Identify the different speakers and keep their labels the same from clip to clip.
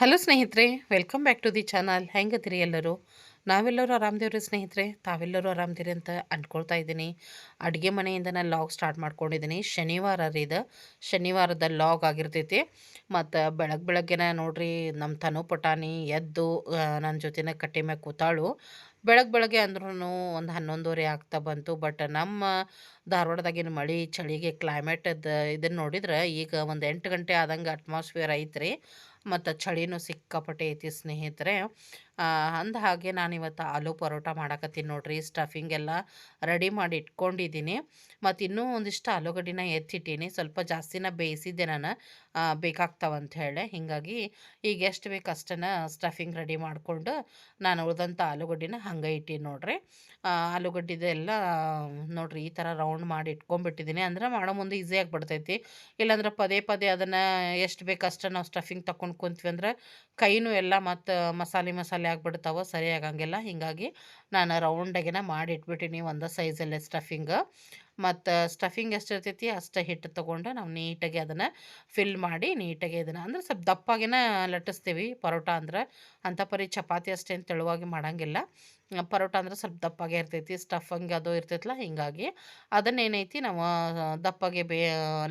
Speaker 1: Hello ಸ್ನೇಹಿತರೆ. Welcome back to the channel ಹೆಂಗದಿರಿ ಎಲ್ಲರೂ? ನಾವೆಲ್ಲರೂ ಆರಾಮದೇವ್ರಿ ಸ್ನೇಹಿತರೆ? ತಾವೆಲ್ಲರೂ ಆರಾಮದಿರಿ ಅಂತ ಅಂದ್ಕೊಳ್ತಾ ಇದ್ದೀನಿ. ಅಡುಗೆ ಮನೆಯಿಂದ ನಾನು ಲಾಗ್ ಸ್ಟಾರ್ಟ್ ಮಾಡ್ಕೊಂಡಿದ್ದೀನಿ. ಶನಿವಾರ ರೀ ಇದು. ಶನಿವಾರದ ಲಾಗ್ ಆಗಿರ್ತೈತಿ. ಮತ್ತು ಬೆಳಗ್ಗೆ ಬೆಳಗ್ಗೆನ ನೋಡ್ರಿ ನಮ್ಮ ತನು ಪಟಾಣಿ ಎದ್ದು ನನ್ನ ಜೊತೆನ ಕಟ್ಟಿ ಮ್ಯಾಗ ಕೂತಾಳು. ಬೆಳಗ್ಗೆ ಬೆಳಗ್ಗೆ ಅಂದ್ರೂ ಒಂದು ಹನ್ನೊಂದುವರೆ ಆಗ್ತಾ ಬಂತು. ಬಟ್ ನಮ್ಮ ಧಾರವಾಡದಾಗಿನ ಮಳೆ, ಚಳಿಗೆ ಕ್ಲೈಮೇಟದ ಇದನ್ನು ನೋಡಿದ್ರೆ ಈಗ ಒಂದು ಎಂಟು ಗಂಟೆ ಆದಂಗೆ ಅಟ್ಮಾಸ್ಫಿಯರ್ ಐತ್ರಿ. ಮತ್ತು ಚಳಿನೂ ಸಿಕ್ಕಾಪಟ್ಟೆ ಐತಿ ಸ್ನೇಹಿತರೆ. ಅಂದ ಹಾಗೆ ನಾನು ಇವತ್ತು ಆಲೂ ಪರೋಟ ಮಾಡಾಕತ್ತೀನಿ ನೋಡ್ರಿ. ಸ್ಟಫಿಂಗ್ ಎಲ್ಲ ರೆಡಿ ಮಾಡಿ ಇಟ್ಕೊಂಡಿದ್ದೀನಿ. ಮತ್ತು ಇನ್ನೂ ಒಂದಿಷ್ಟು ಆಲೂಗಡ್ಡಿನ ಎತ್ತಿಟ್ಟೀನಿ. ಸ್ವಲ್ಪ ಜಾಸ್ತಿನ ಬೇಯಿಸಿದ್ದೆ ನಾನು. ಬೇಕಾಗ್ತಾವಂತ ಹೇಳಿ. ಹೀಗಾಗಿ ಈಗ ಎಷ್ಟು ಬೇಕು ಅಷ್ಟನ್ನು ಸ್ಟಫಿಂಗ್ ರೆಡಿ ಮಾಡಿಕೊಂಡು ನಾನು ಉಳಿದಂಥ ಆಲೂಗಡ್ಡಿನ ಹಂಗೆ ಇಟ್ಟೀನಿ ನೋಡ್ರಿ. ಆಲೂಗಡ್ಡಿದೆಲ್ಲ ನೋಡ್ರಿ ಈ ಥರ ರೌಂಡ್ ಮಾಡಿ ಇಟ್ಕೊಂಡ್ಬಿಟ್ಟಿದ್ದೀನಿ ಅಂದ್ರೆ ಮಾಡೋ ಮುಂದೆ ಈಸಿಯಾಗಿ ಬಿಡ್ತೈತಿ. ಇಲ್ಲಾಂದ್ರೆ ಪದೇ ಪದೇ ಅದನ್ನು ಎಷ್ಟು ಬೇಕು ಅಷ್ಟು ನಾವು ಸ್ಟಫಿಂಗ್ ತಗೊಂಡು ಕುಂತ್ವಿ ಅಂದ್ರೆ ಕೈನೂ ಎಲ್ಲ ಮತ್ತು ಮಸಾಲೆ ಮಸಾಲೆ ಆಗಿಬಿಡ್ತಾವೆ ಸರಿ ಆಗಂಗಿಲ್ಲ ಹೀಗಾಗಿ ನಾನು ರೌಂಡಾಗಿನ ಮಾಡಿ ಇಟ್ಬಿಟ್ಟಿನಿ ಒಂದು ಸೈಜಲ್ಲೇ ಸ್ಟಫಿಂಗ್ ಮತ್ತು ಸ್ಟಫಿಂಗ್ ಎಷ್ಟು ಇರ್ತೈತಿ ಅಷ್ಟು ಹಿಟ್ಟು ತೊಗೊಂಡು ನಾವು ನೀಟಾಗಿ ಅದನ್ನು ಫಿಲ್ ಮಾಡಿ ನೀಟಾಗಿ ಅದನ್ನು ಅಂದ್ರೆ ಸ್ವಲ್ಪ ದಪ್ಪಾಗಿನ ಲಟ್ಟಿಸ್ತೀವಿ ಪರೋಟ ಅಂದ್ರೆ. ಅಂಥ ಪರಿ ಚಪಾತಿ ಅಷ್ಟೇನು ತೆಳುವಾಗಿ ಮಾಡೋಂಗಿಲ್ಲ. ಪರೋಟ ಅಂದ್ರೆ ಸ್ವಲ್ಪ ದಪ್ಪಾಗೆ ಇರ್ತೈತಿ ಸ್ಟಫಂಗ್ ಅದು ಇರ್ತೈತಲ್ಲ ಹೀಗಾಗಿ ಅದನ್ನೇನೈತಿ ನಾವು ದಪ್ಪಾಗೆ ಬೇ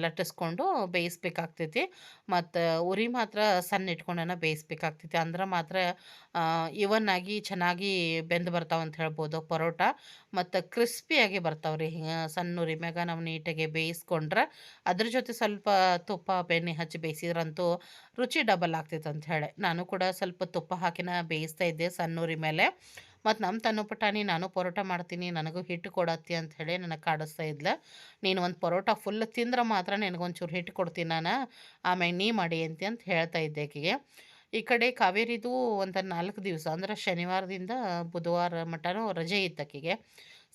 Speaker 1: ಲಟ್ಟಿಸ್ಕೊಂಡು ಬೇಯಿಸ್ಬೇಕಾಗ್ತೈತಿ. ಮತ್ತು ಉರಿ ಮಾತ್ರ ಸಣ್ಣ ಇಟ್ಕೊಂಡನ ಬೇಯಿಸ್ಬೇಕಾಗ್ತೈತಿ. ಅಂದ್ರೆ ಮಾತ್ರ ಇವನ್ ಆಗಿ ಚೆನ್ನಾಗಿ ಬೆಂದು ಬರ್ತಾವೆ ಅಂತ ಹೇಳ್ಬೋದು ಪರೋಟ. ಮತ್ತು ಕ್ರಿಸ್ಪಿಯಾಗಿ ಬರ್ತಾವೆ ರೀ ಸಣ್ಣ ಉರಿ ಮ್ಯಾಗ ನಾವು ನೀಟಾಗಿ ಬೇಯಿಸ್ಕೊಂಡ್ರೆ ಅದ್ರ ಜೊತೆ ಸ್ವಲ್ಪ ತುಪ್ಪ, ಬೆಣ್ಣೆ ಹಚ್ಚಿ ಬೇಯಿಸಿದ್ರಂತೂ ರುಚಿ ಡಬಲ್ ಆಗ್ತೈತೆ ಅಂತ ಹೇಳಿ. ನಾನು ಕೂಡ ಸ್ವಲ್ಪ ತುಪ್ಪ ಹಾಕಿನ ಬೇಯಿಸ್ತಾ ಇದ್ದೆ ಸಣ್ಣ ಉರಿ ಮೇಲೆ. ಮತ್ತು ನಮ್ಮ ತನ್ನ ಪುಟಾಣಿ ನಾನು ಪರೋಟ ಮಾಡ್ತೀನಿ, ನನಗೂ ಹಿಟ್ಟು ಕೊಡತ್ತಿ ಅಂತ ಹೇಳಿ ನನಗೆ ಕಾಡಿಸ್ತಾ ಇದ್ಲ. ನೀನು ಒಂದು ಪರೋಟ ಫುಲ್ ತಿಂದ್ರೆ ಮಾತ್ರ ನಿನಗೊಂಚೂರು ಹಿಟ್ಟು ಕೊಡ್ತೀನಿ ನಾನು? ಆಮೇಲೆ ನೀ ಮಾಡಿ ಅಂತ ಅಂತ ಹೇಳ್ತಾ ಇದ್ದೆ ಆಕೆಗೆ. ಈ ಕಡೆ ಕಾವೇರಿದು ಒಂದು ನಾಲ್ಕು ದಿವಸ, ಅಂದ್ರೆ ಶನಿವಾರದಿಂದ ಬುಧವಾರ ಮಟನೂ ರಜೆ ಇತ್ತು ಆಕೆಗೆ.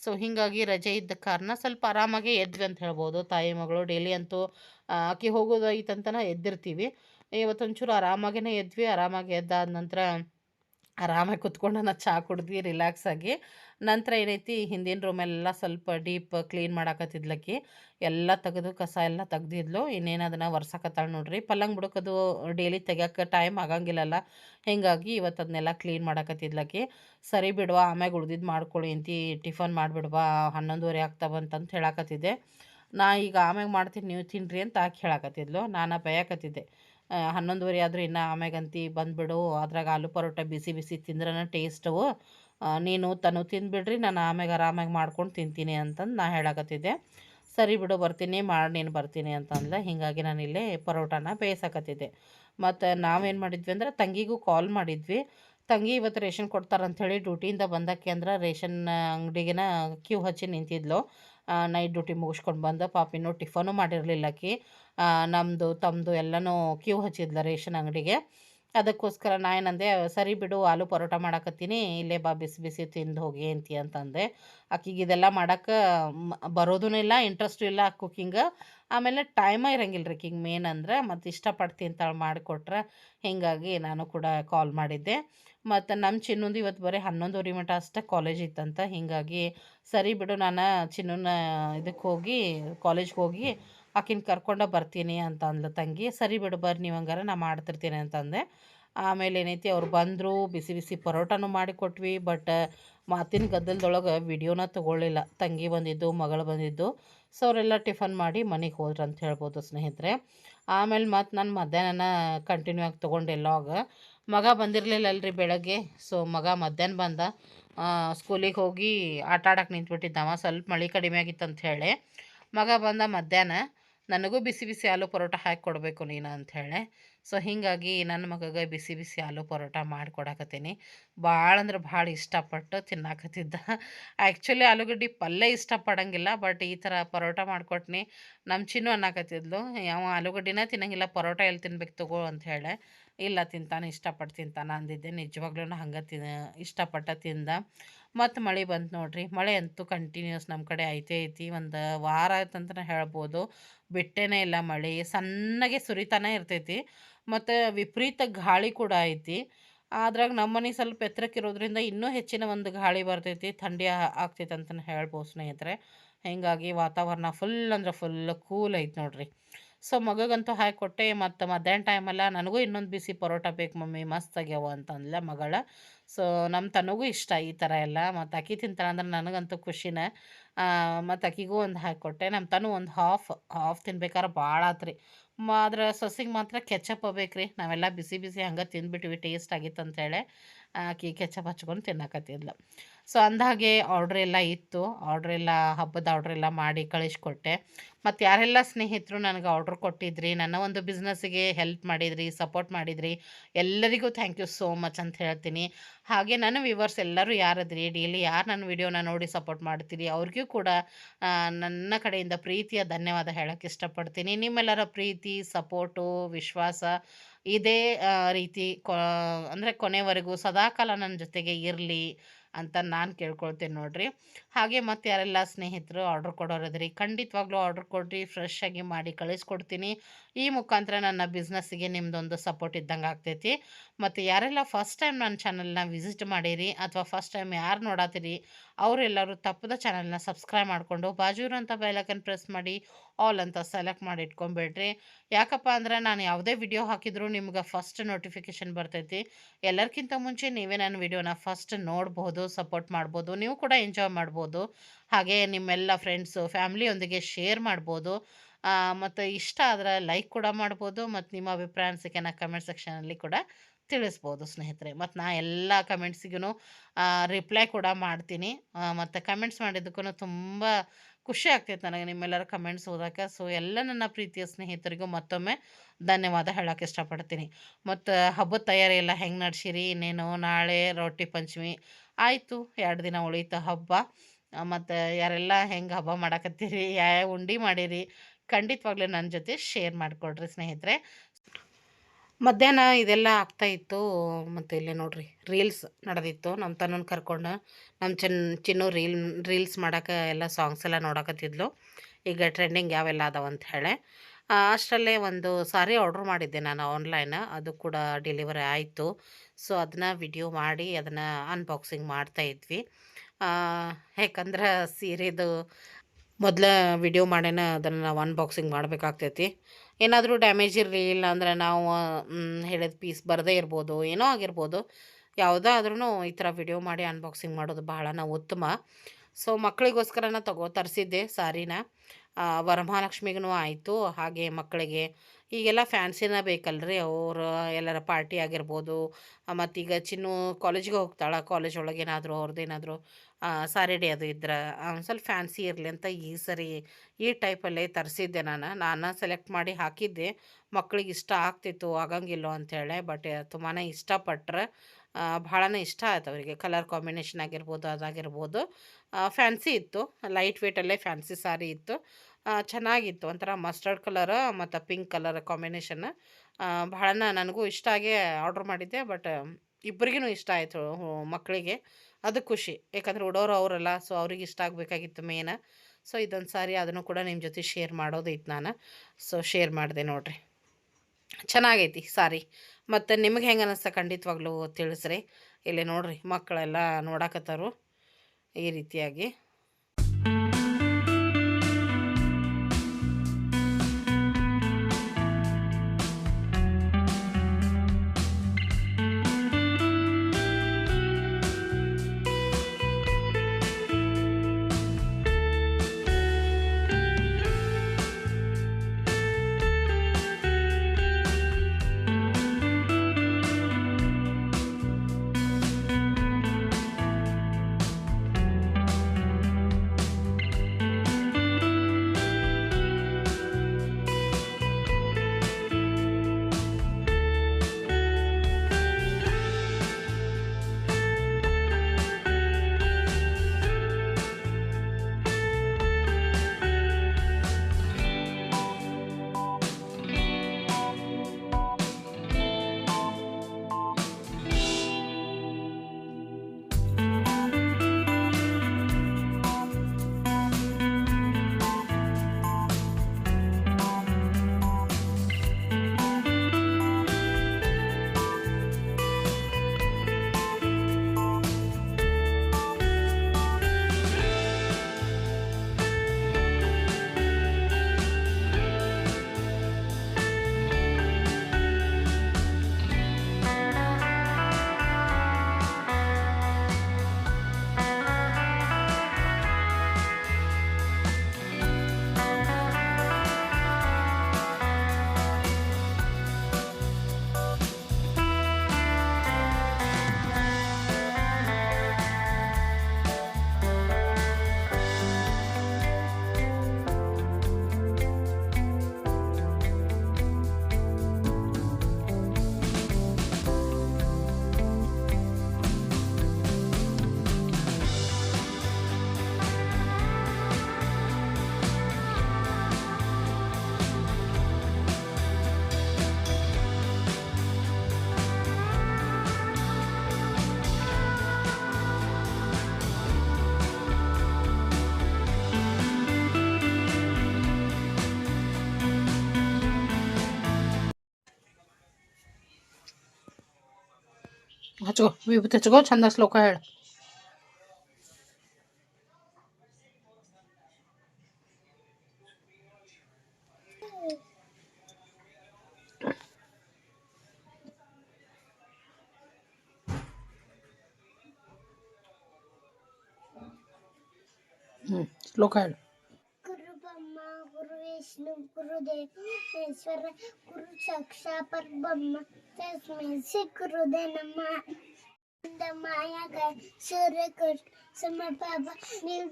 Speaker 1: ಸೊ ಹೀಗಾಗಿ ರಜೆ ಇದ್ದ ಕಾರಣ ಸ್ವಲ್ಪ ಆರಾಮಾಗಿ ಎದ್ವಿ ಅಂತ ಹೇಳ್ಬೋದು. ತಾಯಿ ಮಗಳು ಡೈಲಿ ಅಂತೂ ಆಕೆ ಹೋಗೋದು ಐತಂತನ ಎದ್ದಿರ್ತೀವಿ. ಇವತ್ತೊಂಚೂರು ಆರಾಮಾಗೇ ಎದ್ವಿ, ಆರಾಮಾಗಿ ಎದ್ದಾದ ನಂತರ ಆರಾಮಾಗಿ ಕುತ್ಕೊಂಡು ನಾನು ಚಹಾ ಕುಡಿದ್ವಿ ರಿಲ್ಯಾಕ್ಸಾಗಿ ನಂತರ ಏನೈತಿ ಹಿಂದಿನ ರೂಮೆಲ್ಲ ಸ್ವಲ್ಪ ಡೀಪ್ ಕ್ಲೀನ್ ಮಾಡಾಕತ್ತಿದ್ಲಕ್ಕಿ ಎಲ್ಲ ತೆಗೆದು ಕಸ ಎಲ್ಲ ತೆಗ್ದಿದ್ಲು. ಇನ್ನೇನು ಅದನ್ನು ವರ್ಸಕತ್ತಾಳೆ ನೋಡ್ರಿ. ಪಲ್ಲಂಗ್ ಬಿಡೋಕದು ಡೈಲಿ ತೆಗಿಯೋಕೆ ಟೈಮ್ ಆಗಂಗಿಲ್ಲಲ್ಲ. ಹೀಗಾಗಿ ಇವತ್ತು ಅದನ್ನೆಲ್ಲ ಕ್ಲೀನ್ ಮಾಡಾಕತ್ತಿದ್ಲಕ್ಕಿ. ಸರಿ ಬಿಡುವ, ಆಮ್ಯಾಗ ಉಳ್ದಿದ್ದು ಮಾಡ್ಕೊಳ್ಳಿ ಅಂತಿ ಟಿಫನ್ ಮಾಡಿಬಿಡುವ, ಹನ್ನೊಂದುವರೆ ಆಗ್ತಾ ಬಂತಂತ ಹೇಳಾಕತ್ತಿದ್ದೆ. ನಾ ಈಗ ಆಮ್ಯಾಗ ಮಾಡ್ತೀನಿ, ನೀವು ತಿನ್ನಿರಿ ಅಂತ ಆಕೆ ಹೇಳಾಕತ್ತಿದ್ಲು. ನಾನು ಬಯಕತ್ತಿದ್ದೆ. ಹನ್ನೊಂದುವರೆ ಆದರೂ ಇನ್ನು ಆಮ್ಯಾಗಂತಿ ಬಂದುಬಿಡು. ಅದ್ರಾಗ ಆಲೂ ಪರೋಟ ಬಿಸಿ ಬಿಸಿ ತಿಂದ್ರನ ಟೇಸ್ಟವು ನೀನು ತನು ತಿಂದುಬಿಡ್ರಿ, ನಾನು ಆಮ್ಯಾಗ ಆರಾಮಾಗಿ ಮಾಡ್ಕೊಂಡು ತಿಂತೀನಿ ಅಂತಂದು ನಾ ಹೇಳಕತ್ತಿದ್ದೆ. ಸರಿ ಬಿಡು, ಬರ್ತೀನಿ, ಮಾಡಿ, ನೀನು ಬರ್ತೀನಿ ಅಂತಂದ್ರೆ ಹೀಗಾಗಿ ನಾನು ಇಲ್ಲೇ ಪರೋಟಾನ ಬೇಯಿಸಕತ್ತಿದ್ದೆ. ಮತ್ತು ನಾವೇನು ಮಾಡಿದ್ವಿ ಅಂದ್ರೆ ತಂಗಿಗೂ ಕಾಲ್ ಮಾಡಿದ್ವಿ. ತಂಗಿ ಇವತ್ತು ರೇಷನ್ ಕೊಡ್ತಾರಂಥೇಳಿ ಡ್ಯೂಟಿಯಿಂದ ಬಂದಕ್ಕೆ ಅಂದ್ರೆ ರೇಷನ್ ಅಂಗಡಿಗೆನ ಕ್ಯೂ ಹಚ್ಚಿ ನಿಂತಿದ್ಲು. ನೈಟ್ ಡ್ಯೂಟಿ ಮುಗಿಸ್ಕೊಂಡು ಬಂದು. ಪಾಪಿನೂ ಟಿಫನು ಮಾಡಿರಲಿಲ್ಲ ಆಕಿ ನಮ್ಮದು ತಮ್ಮದು ಎಲ್ಲನೂ ಕ್ಯೂ ಹಚ್ಚಿದ್ಲ ರೇಷನ್ ಅಂಗಡಿಗೆ. ಅದಕ್ಕೋಸ್ಕರ ನಾ ಏನಂದೆ, ಸರಿ ಬಿಡು ಆಲೂ ಪರೋಟ ಮಾಡಾಕತ್ತೀನಿ, ಇಲ್ಲೇ ಬಾ, ಬಿಸಿ ಬಿಸಿ ತಿಂದು ಹೋಗಿ ಅಂತಿ ಅಂತಂದೆ. ಆಕಿಗೆ ಇದೆಲ್ಲ ಮಾಡೋಕ್ಕೆ ಬರೋದೂ ಇಲ್ಲ ಇಂಟ್ರೆಸ್ಟು ಇಲ್ಲ ಕುಕ್ಕಿಂಗ್ ಆಮೇಲೆ ಟೈಮ ಇರಂಗಿಲ್ಲ ರೀ ಕಿಂಗ್ ಮೇನ್ ಅಂದ್ರೆ, ಮತ್ತು ಇಷ್ಟಪಟ್ಟು ತಿಂತಾಳೆ ಮಾಡಿಕೊಟ್ರೆ, ಹೀಗಾಗಿ ನಾನು ಕೂಡ ಕಾಲ್ ಮಾಡಿದ್ದೆ. ಮತ್ತು ನಮ್ಮ ಚಿನ್ನೊಂದು ಇವತ್ತು ಬರೀ ಹನ್ನೊಂದುವರೆ ಮಟ್ಟ ಅಷ್ಟೇ ಕಾಲೇಜ್ ಇತ್ತಂತ, ಹೀಗಾಗಿ ಸರಿ ಬಿಡು, ನಾನು ಚಿನ್ನನ ಇದಕ್ಕೆ ಹೋಗಿ ಕಾಲೇಜ್ಗೆ ಹೋಗಿ ಆಕಿನ ಕರ್ಕೊಂಡು ಬರ್ತೀನಿ ಅಂತ ಅಂದ್ಲು ತಂಗಿ. ಸರಿ ಬಿಡು, ಬರ್ರಿ, ನೀವು ಹಂಗಾರೆ ನಾ ಮಾಡ್ತಿರ್ತೀನಿ ಅಂತಂದೆ. ಆಮೇಲೆ ಏನೈತಿ, ಅವ್ರು ಬಂದರು, ಬಿಸಿ ಬಿಸಿ ಪರೋಟನೂ ಮಾಡಿಕೊಟ್ವಿ, ಬಟ್ ಮಾತಿನ ಗದ್ದಲದೊಳಗೆ ವಿಡಿಯೋನ ತೊಗೊಳ್ಳಿಲ್ಲ. ತಂಗಿ ಬಂದಿದ್ದು, ಮಗಳು ಬಂದಿದ್ದು, ಸೊ ಅವರೆಲ್ಲ ಟಿಫನ್ ಮಾಡಿ ಮನೆಗೆ ಹೋದ್ರು ಅಂತ ಹೇಳ್ಬೋದು ಸ್ನೇಹಿತರೆ. ಆಮೇಲೆ ಮತ್ತು ನಾನು ಮಧ್ಯಾಹ್ನ ಕಂಟಿನ್ಯೂ ಆಗಿ ತೊಗೊಂಡೆ ಲಾಗ್ ಮಗ ಬಂದಿರಲಿಲ್ಲ ಅಲ್ರಿ ಬೆಳಗ್ಗೆ, ಸೊ ಮಗ ಮಧ್ಯಾಹ್ನ ಬಂದ. ಸ್ಕೂಲಿಗೆ ಹೋಗಿ ಆಟ ಆಡಕ್ಕೆ ನಿಂತ್ಬಿಟ್ಟಿದ್ದಾವ ಸ್ವಲ್ಪ ಮಳೆ ಕಡಿಮೆ ಆಗಿತ್ತು ಅಂತ ಹೇಳಿ. ಮಗ ಬಂದ ಮಧ್ಯಾಹ್ನ. ನನಗೂ ಬಿಸಿ ಬಿಸಿ ಆಲೂ ಪರೋಟ ಹಾಕಿ ಕೊಡಬೇಕು ನೀನು ಅಂಥೇಳಿ ಸೊ ಹೀಗಾಗಿ ನನ್ನ ಮಗಗೆ ಬಿಸಿ ಬಿಸಿ ಆಲೂ ಪರೋಟ ಮಾಡಿಕೊಡಕತ್ತೀನಿ ಭಾಳ ಅಂದ್ರೆ ಭಾಳ ಇಷ್ಟಪಟ್ಟು ತಿನ್ನಾಕತ್ತಿದ್ದ. ಆ್ಯಕ್ಚುಲಿ ಆಲೂಗಡ್ಡೆ ಪಲ್ಯ ಇಷ್ಟಪಡಂಗಿಲ್ಲ ಬಟ್ ಈ ಥರ ಪರೋಟ ಮಾಡಿಕೊಟ್ನಿ ನಮ್ಮ ಚಿನ್ನು ಅನ್ನಕತ್ತಿದ್ಲು ಯಾವ ಆಲೂಗಡ್ಡಿನ ತಿನ್ನಂಗಿಲ್ಲ, ಪರೋಟ ಎಲ್ಲಿ ತಿನ್ಬೇಕು ತಗೋ ಅಂತ ಹೇಳಿ. ಇಲ್ಲ, ತಿಂತಾನೆ, ಇಷ್ಟಪಟ್ಟು ತಿಂತಾನೆ ಅಂದಿದ್ದೆ. ನಿಜವಾಗ್ಲೂ ಹಂಗೆ ತಿನ್ನ ಇಷ್ಟಪಟ್ಟ ತಿಂದ. ಮತ್ತು ಮಳೆ ಬಂತು ನೋಡಿರಿ. ಮಳೆ ಅಂತೂ ಕಂಟಿನ್ಯೂಸ್ ನಮ್ಮ ಕಡೆ ಐತೆ ಐತಿ. ಒಂದು ವಾರ ಆಯ್ತಂತಲೇ ಹೇಳ್ಬೋದು. ಬಿಟ್ಟೇನೇ ಇಲ್ಲ ಮಳೆ. ಸಣ್ಣಗೆ ಸುರಿತಾನೆ ಇರ್ತೈತಿ. ಮತ್ತು ವಿಪರೀತ ಗಾಳಿ ಕೂಡ ಐತಿ. ಅದ್ರಾಗ ನಮ್ಮ ಮನೆ ಸ್ವಲ್ಪ ಎತ್ತರಕ್ಕಿರೋದ್ರಿಂದ ಇನ್ನೂ ಹೆಚ್ಚಿನ ಒಂದು ಗಾಳಿ ಬರ್ತೈತಿ. ಥಂಡಿ ಆಗ್ತೈತೆ ಅಂತಲೇ ಹೇಳ್ಬೋದು ಸ್ನೇಹಿತರೆ. ಹೀಗಾಗಿ ವಾತಾವರಣ ಫುಲ್ ಅಂದ್ರೆ ಫುಲ್ ಕೂಲ್ ಐತೆ ನೋಡ್ರಿ. ಸೊ ಮಗಗಂತೂ ಹಾಕಿ ಕೊಟ್ಟೆ. ಮತ್ತು ಮಧ್ಯಾಹ್ನ ಟೈಮಲ್ಲ ನನಗೂ ಇನ್ನೊಂದು ಬಿಸಿ ಪರೋಟ ಬೇಕು ಮಮ್ಮಿ. ಮಸ್ತ್ ಆಗ್ಯಾವ ಅಂತಂದ್ಲ ಮಗಳ. ಸೊ ನಮ್ಮ ತನಗೂ ಇಷ್ಟ ಈ ಥರ ಎಲ್ಲ. ಮತ್ತು ಅಕ್ಕಿ ತಿಂತಾಳೆ ಅಂದ್ರೆ ನನಗಂತೂ ಖುಷಿನೇ. ಮತ್ತು ಅಕ್ಕಿಗೂ ಒಂದು ಹಾಕಿಕೊಟ್ಟೆ ನಮ್ಮ ತನು ಒಂದು ಹಾಫ್ ಹಾಫ್ ತಿನ್ಬೇಕಾದ್ರೆ ಭಾಳ ಆತ್ರಿ. ಆದ್ರೆ ಸೊಸಿಗೆ ಮಾತ್ರ ಕೆಚಪ್ ಬೇಕು ರೀ ನಾವೆಲ್ಲ ಬಿಸಿ ಬಿಸಿ ಹಂಗೆ ತಿಂದ್ಬಿಟ್ವಿ, ಟೇಸ್ಟ್ ಆಗಿತ್ತು ಅಂತೇಳಿ ಆಕಿ ಕೆಚಪ್ ಹಚ್ಕೊಂಡು ತಿನ್ನಕತ್ತಿದ್ಲು. ಸೊ ಅಂದಾಗೆ ಆರ್ಡ್ರ್ ಎಲ್ಲ ಇತ್ತು. ಆರ್ಡ್ರ್ ಎಲ್ಲ, ಹಬ್ಬದ ಆರ್ಡ್ರ್ ಎಲ್ಲ ಮಾಡಿ ಕಳಿಸ್ಕೊಟ್ಟೆ. ಮತ್ತು ಯಾರೆಲ್ಲ ಸ್ನೇಹಿತರು ನನಗೆ ಆರ್ಡ್ರ್ ಕೊಟ್ಟಿದ್ರಿ, ನನ್ನ ಒಂದು ಬಿಸ್ನೆಸ್ಸಿಗೆ ಹೆಲ್ಪ್ ಮಾಡಿದ್ರಿ ಸಪೋರ್ಟ್ ಮಾಡಿದ್ರಿ, ಎಲ್ಲರಿಗೂ ಥ್ಯಾಂಕ್ ಯು ಸೋ ಮಚ್ ಅಂತ ಹೇಳ್ತೀನಿ. ಹಾಗೆ ನನ್ನ ವ್ಯೂವರ್ಸ್ ಎಲ್ಲರೂ ಯಾರದ್ರಿ ಡೈಲಿ ಯಾರು ನನ್ನ ವಿಡಿಯೋನ ನೋಡಿ ಸಪೋರ್ಟ್ ಮಾಡ್ತೀರಿ, ಅವ್ರಿಗೂ ಕೂಡ ನನ್ನ ಕಡೆಯಿಂದ ಪ್ರೀತಿಯ ಧನ್ಯವಾದ ಹೇಳೋಕ್ಕೆ ಇಷ್ಟಪಡ್ತೀನಿ. ನಿಮ್ಮೆಲ್ಲರ ಪ್ರೀತಿ ಸಪೋರ್ಟು ವಿಶ್ವಾಸ ಇದೇ ರೀತಿ ಕೊ ಅಂದರೆ ಕೊನೆವರೆಗೂ ಸದಾಕಾಲ ನನ್ನ ಜೊತೆಗೆ ಇರಲಿ ಅಂತ ನಾನು ಕೇಳ್ಕೊಳ್ತೇನೆ ನೋಡ್ರಿ. ಹಾಗೆ ಮತ್ತು ಯಾರೆಲ್ಲ ಸ್ನೇಹಿತರು ಆರ್ಡ್ರ್ ಕೊಡೋರದ್ರಿ, ಖಂಡಿತವಾಗ್ಲೂ ಆರ್ಡ್ರ್ ಕೊಡ್ರಿ ಫ್ರೆಶ್ ಆಗಿ ಮಾಡಿ ಕಳಿಸ್ಕೊಡ್ತೀನಿ. ಈ ಮುಖಾಂತರ ನನ್ನ ಬಿಸ್ನೆಸ್ಸಿಗೆ ನಿಮ್ಮದೊಂದು ಸಪೋರ್ಟ್ ಇದ್ದಂಗೆ ಆಗ್ತೈತಿ. ಮತ್ತು ಯಾರೆಲ್ಲ ಫಸ್ಟ್ ಟೈಮ್ ನನ್ನ ಚಾನಲ್ನ ವಿಸಿಟ್ ಮಾಡಿರಿ ಅಥವಾ ಫಸ್ಟ್ ಟೈಮ್ ಯಾರು ನೋಡತ್ತೀರಿ ಅವರೆಲ್ಲರೂ ತಪ್ಪದ ಚಾನಲ್ನ ಸಬ್ಸ್ಕ್ರೈಬ್ ಮಾಡಿಕೊಂಡು ಬಾಜು ಅಂತ ಬೈಲಕನ್ ಪ್ರೆಸ್ ಮಾಡಿ ಆಲ್ ಅಂತ ಸೆಲೆಕ್ಟ್ ಮಾಡಿ ಇಟ್ಕೊಂಬೇಡ್ರಿ. ಯಾಕಪ್ಪ ಅಂದ್ರೆ ನಾನು ಯಾವುದೇ ವಿಡಿಯೋ ಹಾಕಿದರೂ ನಿಮ್ಗೆ ಫಸ್ಟ್ ನೋಟಿಫಿಕೇಷನ್ ಬರ್ತೈತಿ. ಎಲ್ಲರಿಗಿಂತ ಮುಂಚೆ ನೀವೇ ನನ್ನ ವಿಡಿಯೋನ ಫಸ್ಟ್ ನೋಡ್ಬೋದು ಸಪೋರ್ಟ್ ಮಾಡ್ಬೋದು, ನೀವು ಕೂಡ ಎಂಜಾಯ್ ಮಾಡ್ಬೋದು. ಹಾಗೆ ನಿಮ್ಮೆಲ್ಲ ಫ್ರೆಂಡ್ಸು, ಫ್ಯಾಮ್ಲಿಯೊಂದಿಗೆ ಶೇರ್ ಮಾಡ್ಬೋದು. ಮತ್ತು ಇಷ್ಟ ಆದರೆ ಲೈಕ್ ಕೂಡ ಮಾಡ್ಬೋದು ಮತ್ತು ನಿಮ್ಮ ಅಭಿಪ್ರಾಯ ಅನಿಸಿಕೆನ ಕಮೆಂಟ್ ಸೆಕ್ಷನಲ್ಲಿ ಕೂಡ ತಿಳಿಸ್ಬೋದು ಸ್ನೇಹಿತರೆ. ಮತ್ತು ನಾ ಎಲ್ಲ ಕಮೆಂಟ್ಸಿಗೂ ರಿಪ್ಲೈ ಕೂಡ ಮಾಡ್ತೀನಿ. ಮತ್ತು ಕಮೆಂಟ್ಸ್ ಮಾಡಿದ್ದಕ್ಕೂ ತುಂಬ ಖುಷಿ ಆಗ್ತೈತೆ ನನಗೆ ನಿಮ್ಮೆಲ್ಲರ ಕಮೆಂಟ್ಸ್ ಓದೋಕೆ ಸೊ, ಎಲ್ಲ ನನ್ನ ಪ್ರೀತಿಯ ಸ್ನೇಹಿತರಿಗೂ ಮತ್ತೊಮ್ಮೆ ಧನ್ಯವಾದ ಹೇಳೋಕೆ ಇಷ್ಟಪಡ್ತೀನಿ. ಮತ್ತು ಹಬ್ಬದ ತಯಾರಿ ಎಲ್ಲ ಹೆಂಗೆ ನಡೆಸಿರಿ? ಇನ್ನೇನು ನಾಳೆ ರೊಟ್ಟಿ ಪಂಚಮಿ ಆಯಿತು. ಎರಡು ದಿನ ಉಳಿತು ಹಬ್ಬ. ಮತ್ತು ಯಾರೆಲ್ಲ ಹೆಂಗೆ ಹಬ್ಬ ಮಾಡಕತ್ತೀರಿ ಯಾವ ಉಂಡೆ ಮಾಡಿರಿ ಖಂಡಿತವಾಗ್ಲೂ ನನ್ನ ಜೊತೆ ಶೇರ್ ಮಾಡಿಕೊಡ್ರಿ ಸ್ನೇಹಿತರೆ. ಮಧ್ಯಾಹ್ನ ಇದೆಲ್ಲ ಆಗ್ತಾ ಇತ್ತು ಮತ್ತು ಇಲ್ಲೇ ನೋಡ್ರಿ ರೀಲ್ಸ್ ನಡೆದಿತ್ತು ನಮ್ಮ ತನ್ನನ್ನು ಕರ್ಕೊಂಡು ನಮ್ಮ ಚಿನ್ ಚಿನ್ನು ರೀಲ್ ರೀಲ್ಸ್ ಮಾಡೋಕೆ ಎಲ್ಲ ಸಾಂಗ್ಸ್ ಎಲ್ಲ ನೋಡಕತ್ತಿದ್ಲು. ಈಗ ಟ್ರೆಂಡಿಂಗ್ ಯಾವೆಲ್ಲ ಅದಾವ ಅಂತ ಹೇಳಿ. ಅಷ್ಟರಲ್ಲೇ ಒಂದು ಸಾರಿ ಆರ್ಡ್ರ್ ಮಾಡಿದ್ದೆ ನಾನು ಆನ್ಲೈನ್ ಅದು ಕೂಡ ಡೆಲಿವರಿ ಆಯಿತು. ಸೊ ಅದನ್ನ ವಿಡಿಯೋ ಮಾಡಿ ಅದನ್ನು ಅನ್ಬಾಕ್ಸಿಂಗ್ ಮಾಡ್ತಾ ಇದ್ವಿ. ಆ, ಯಾಕಂದ್ರೆ ಸೀರೆದು ಮೊದಲ ವಿಡಿಯೋ ಮಾಡೇನ, ಅದನ್ನು ನಾವು ಅನ್ಬಾಕ್ಸಿಂಗ್ ಮಾಡಬೇಕಾಗ್ತೈತಿ. ಏನಾದರೂ ಡ್ಯಾಮೇಜ್ ಇರಲಿ ಇಲ್ಲ ಅಂದ್ರೆ ನಾವು ಹೇಳಿದ ಪೀಸ್ ಬರದೇ ಇರ್ಬೋದು, ಏನೋ ಆಗಿರ್ಬೋದು ಯಾವುದಾದ್ರೂ ಈ ಥರ ವಿಡಿಯೋ ಮಾಡಿ ಅನ್ಬಾಕ್ಸಿಂಗ್ ಮಾಡೋದು ಬಹಳನ ಉತ್ತಮ. ಸೊ ಮಕ್ಕಳಿಗೋಸ್ಕರನ ತಗೋ, ತರಿಸಿದ್ದೆ ಸಾರಿನ. ವರಮಹಾಲಕ್ಷ್ಮಿಗೂ ಆಯಿತು, ಹಾಗೆ ಮಕ್ಕಳಿಗೆ ಈಗೆಲ್ಲ ಫ್ಯಾನ್ಸಿನ ಬೇಕಲ್ರಿ ಅವರು ಎಲ್ಲರ ಪಾರ್ಟಿ ಆಗಿರ್ಬೋದು. ಈಗ ಚಿನ್ನು ಕಾಲೇಜಿಗೆ ಹೋಗ್ತಾಳೆ, ಕಾಲೇಜ್ ಒಳಗೇನಾದರೂ ಅವ್ರದ್ದೇನಾದರೂ ಸಾರಿ ಡೇ ಅದು ಇದ್ರೆ ಒಂದು ಸ್ವಲ್ಪ ಫ್ಯಾನ್ಸಿ ಇರಲಿ ಅಂತ ಈ ಸರಿ ಈ ಟೈಪಲ್ಲೇ ತರಿಸಿದ್ದೆ ನಾನು. ನಾನು ಸೆಲೆಕ್ಟ್ ಮಾಡಿ ಹಾಕಿದ್ದೆ. ಮಕ್ಳಿಗೆ ಇಷ್ಟ ಆಗ್ತಿತ್ತು, ಆಗಂಗಿಲ್ಲೋ ಅಂಥೇಳಿ ಬಟ್ ತುಂಬಾ ಇಷ್ಟಪಟ್ರೆ ಭಾಳನೇ ಇಷ್ಟ ಆಯ್ತು ಅವರಿಗೆ. ಕಲರ್ ಕಾಂಬಿನೇಷನ್ ಆಗಿರ್ಬೋದು, ಅದಾಗಿರ್ಬೋದು. ಫ್ಯಾನ್ಸಿ ಇತ್ತು, ಲೈಟ್ ವೇಟಲ್ಲೇ ಫ್ಯಾನ್ಸಿ ಸಾರಿ ಇತ್ತು. ಚೆನ್ನಾಗಿತ್ತು. ಒಂಥರ ಮಸ್ಟರ್ಡ್ ಕಲರ್ ಮತ್ತು ಪಿಂಕ್ ಕಲರ್ ಕಾಂಬಿನೇಷನ್. ಭಾಳ ನನಗೂ ಇಷ್ಟ ಆಗಿ ಆರ್ಡ್ರ್ ಮಾಡಿದ್ದೆ. ಬಟ್ ಇಬ್ಬರಿಗೂ ಇಷ್ಟ ಆಯಿತು ಮಕ್ಕಳಿಗೆ. ಅದು ಖುಷಿ. ಯಾಕಂದ್ರೆ ಉಡೋರು ಅವರಲ್ಲ, ಸೊ ಅವ್ರಿಗೆ ಇಷ್ಟ ಆಗಬೇಕಾಗಿತ್ತು ಮೇನ ಸೊ ಇದೊಂದು ಸಾರಿ ಅದನ್ನು ಕೂಡ ನಿಮ್ಮ ಜೊತೆ ಶೇರ್ ಮಾಡೋದೈತೆ ನಾನು. ಸೊ ಶೇರ್ ಮಾಡಿದೆ ನೋಡಿರಿ. ಚೆನ್ನಾಗೈತಿ ಸಾರಿ. ಮತ್ತು ನಿಮಗೆ ಹೆಂಗೆ ಅನ್ನಿಸ್ತಾ ಖಂಡಿತವಾಗ್ಲೂ ತಿಳಿಸ್ರಿ. ಇಲ್ಲಿ ನೋಡಿರಿ ಮಕ್ಕಳೆಲ್ಲ ನೋಡಾಕತ್ತಾರು ಈ ರೀತಿಯಾಗಿ.
Speaker 2: తెచ్చుకో వీపు తెచ్చుకో ఛందస్లో ఒక హెడ్ శ్లోక హెడ్ విష్ణు
Speaker 3: గురుదేశ్వర గురు సాక్షాపర్ బొమ్మ తస్మై శ్రీ గురుదే నమ ಪರಬ್ರಹ್ಮ
Speaker 2: ಏನು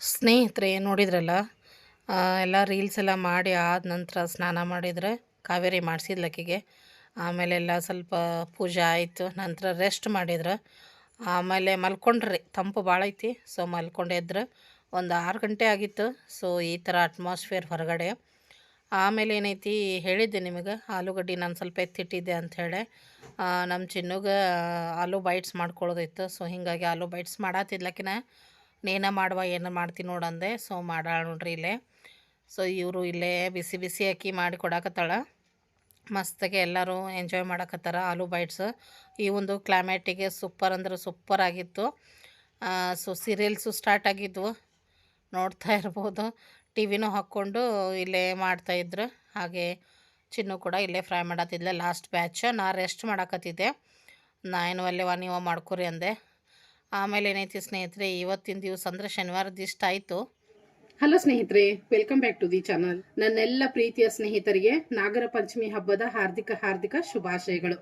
Speaker 2: ಸ್ನೇಹಿತರೆ, ನೋಡಿದ್ರಲ್ಲ? ಎಲ್ಲ ರೀಲ್ಸ್ ಎಲ್ಲ ಮಾಡಿ ಆದ ನಂತರ ಸ್ನಾನ ಮಾಡಿದರೆ ಕಾವೇರಿ ಮಾಡಿಸಿದ್ಲಕ್ಕಿಗೆ ಆಮೇಲೆ ಎಲ್ಲ ಸ್ವಲ್ಪ ಪೂಜೆ ಆಯಿತು, ನಂತರ ರೆಸ್ಟ್ ಮಾಡಿದ್ರು. ಆಮೇಲೆ ಮಲ್ಕೊಂಡ್ರಿ, ತಂಪು ಭಾಳ ಐತಿ ಸೊ ಮಲ್ಕೊಂಡೆದ್ರೆ ಒಂದು ಆರು ಗಂಟೆ ಆಗಿತ್ತು ಸೊ ಈ ಥರ ಅಟ್ಮಾಸ್ಫಿಯರ್ ಹೊರಗಡೆ. ಆಮೇಲೆ ಏನೈತಿ ಹೇಳಿದ್ದೆ ನಿಮಗೆ, ಆಲೂಗಡ್ಡೆ ನಾನು ಸ್ವಲ್ಪ ಎತ್ತಿಟ್ಟಿದ್ದೆ ಅಂಥೇಳಿ ನಮ್ಮ ಚಿನ್ನುಗೆ ಆಲೂ ಬೈಟ್ಸ್ ಮಾಡ್ಕೊಳ್ಳೋದಿತ್ತು ಸೊ ಹೀಗಾಗಿ ಆಲೂ ಬೈಟ್ಸ್ ಮಾಡತ್ತಿದ್ಲಕಿನ ನೇನ ಮಾಡುವ, ಏನು ಮಾಡ್ತೀನಿ ನೋಡಂದೆ ಸೊ ಮಾಡಾಳ ನೋಡ್ರಿ ಇಲ್ಲೇ. ಸೊ ಇವರು ಇಲ್ಲೇ ಬಿಸಿ ಬಿಸಿ ಅಕ್ಕಿ ಮಾಡಿ ಕೊಡಾಕತ್ತಾಳ. ಮಸ್ತಾಗಿ ಎಲ್ಲರೂ ಎಂಜಾಯ್ ಮಾಡಕತ್ತಾರ ಆಲೂ ಬೈಟ್ಸ್ ಈ ಒಂದು ಕ್ಲೈಮೇಟಿಗೆ ಸೂಪರ್ ಅಂದ್ರೆ ಸೂಪರ್ ಆಗಿತ್ತು. ಸೊ ಸೀರಿಯಲ್ಸು ಸ್ಟಾರ್ಟ್ ಆಗಿದ್ವು. ನೋಡ್ತಾ ಇರ್ಬೋದು. ಟಿ ವಿನೂ ಹಾಕ್ಕೊಂಡು ಇಲ್ಲೇ ಮಾಡ್ತಾಯಿದ್ರು ಹಾಗೆ ಚಿನ್ನು ಕೂಡ ಇಲ್ಲೇ ಫ್ರೈ ಮಾಡತ್ತಿದ್ಲೆ ಲಾಸ್ಟ್ ಬ್ಯಾಚ್ ನಾ ರೆಸ್ಟ್ ಮಾಡಾಕತ್ತಿದ್ದೆ. ನಾ ಏನು ಅಲ್ಲೇವ ನೀವು ಮಾಡ್ಕೊರಿ ಅಂದೆ. ಆಮೇಲೆ ಏನೈತಿ ಸ್ನೇಹಿತರೆ, ಇವತ್ತಿನ ದಿವಸ ಅಂದರೆ ಶನಿವಾರದ ಇಷ್ಟ ಆಯಿತು.
Speaker 1: ಹಲೋ ಸ್ನೇಹಿತರೆ welcome back to the channel ನನ್ನೆಲ್ಲ ಪ್ರೀತಿಯ ಸ್ನೇಹಿತರಿಗೆ ನಾಗರ ಪಂಚಮಿ ಹಬ್ಬದ ಹಾರ್ದಿಕ ಹಾರ್ದಿಕ ಶುಭಾಶಯಗಳು.